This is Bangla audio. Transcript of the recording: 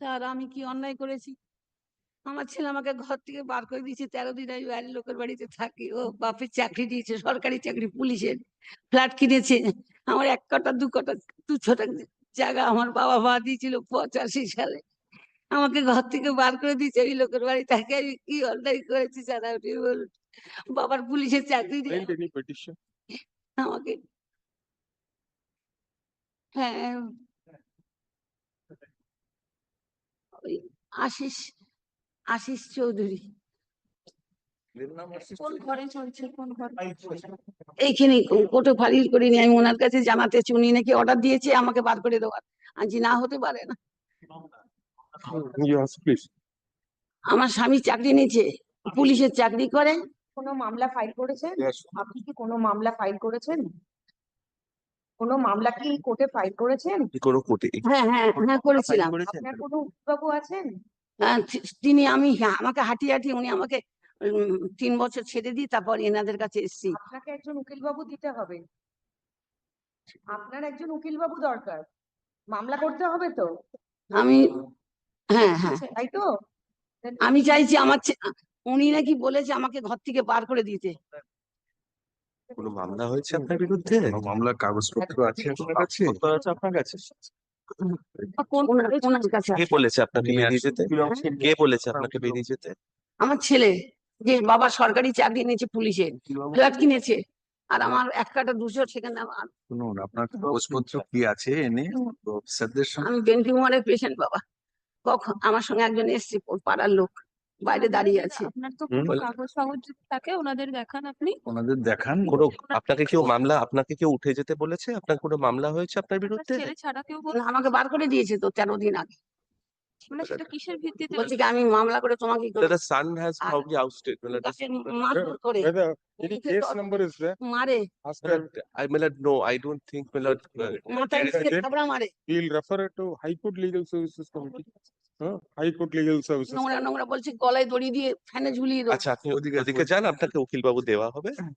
স্যার আমি কি অন্যায় করেছি? আমার ছেলে আমাকে ঘর থেকে বার করে দিয়েছে। তেরো দিন আমি বাড়ির লোকের বাড়িতে থাকি। ও বাপের চাকরি দিয়েছে সরকারি চাকরি পুলিশের ফ্ল্যাট কিনেছে। আমার এক কটা দু কটা দু ছটা জায়গা আমার বাবা মা দিয়েছিল পঁচাশি সালে। আমাকে ঘর থেকে বার করে দিয়েছে ওই লোকের বাড়ি থাকে। আমি কি অন্যায় করেছি স্যার আপনি বলুন। বাবার পুলিশের চাকরি দিয়ে? আমাকে হ্যাঁ ওই আশিস আশিস চৌধুরী। কোন ঘরে চলছে কোন ঘরে এইখানে কোর্টে ফাইল করিনি আমি ওনার কাছে জানাতে উনি নাকি অর্ডার দিয়েছে আমাকে বার করে দেওয়ার। আজ না হতে পারে না। আমার স্বামী চাকরি নিয়েছে পুলিশের চাকরি করে। কোনো মামলা ফাইল করেছেন? আপনি কি কোনো মামলা ফাইল করেছেন? কোনো মামলা কি কোর্টে ফাইল করেছেন? কোনো কোর্টে? হ্যাঁ হ্যাঁ হ্যাঁ করেছিলাম। আপনার কোনো বাবু আছেন? তিনি আমি হ্যাঁ, আমাকে হাঁটিয়ে হাঁটিয়ে উনি আমাকে তিন বছর ছেড়ে দিয়ে তারপর এনাদের কাছে এসেছি। আপনাকে একজন উকিল বাবু দিতে হবে। আপনার একজন উকিল বাবু দরকার। মামলা করতে হবে তো। আমি হ্যাঁ হ্যাঁ। তাই তো? আমি চাইছি আমার উনি নাকি বলেছে আমাকে ঘর থেকে বার করে দিতে। কোনো মামলা হয়েছে আপনার বিরুদ্ধে? মামলার কাগজপত্র আছে? আপনার কাছে? আপনার কাছে। কে বলেছে আপনাকে বেরিয়ে যেতে কে বলেছে আপনাকে বেরিয়ে যেতে আমার ছেলে যে বাবা সরকারি চাকরি নিয়েছে পুলিশের ফ্ল্যাট কিনেছে আর আমার এক কাটা দুশো সেখানে আমার- শুনুন আপনার কাগজপত্র কি আছে এনে? অফিসারদের সঙ্গে আমি পেশেন্ট বাবা। কখন আমার সঙ্গে একজন এসছে ওর পাড়ার লোক। বাইরে দাঁড়িয়ে আছে। আপনার তো কোনো কাগজ ফাগজ যদি থাকে ওনাদের দেখান আপনি। ওনাদের দেখান কোনো আপনাকে কেউ মামলা আপনাকে কেউ উঠে যেতে বলেছে? আপনার কোনো মামলা হয়েছে আপনার বিরুদ্ধে? ছেলে ছাড়া কেউ বল আমাকে বার করে দিয়েছে তো তেরো দিন আগে। মানে সেটা কিসের ভিত্তিতে বলছে কি আমি মামলা করে তোমাকে মারধর করে। there, মারে। হুম হাই কোর্ট লেগেল সার্ভিস ওখানে আমরা বলছি গলায় দড়ি দিয়ে ফ্যানে ঝুলিয়ে অধিকাধিকা আচ্ছা, চান আপনাকে উকিলবাবু দেওয়া হবে হ্যাঁ।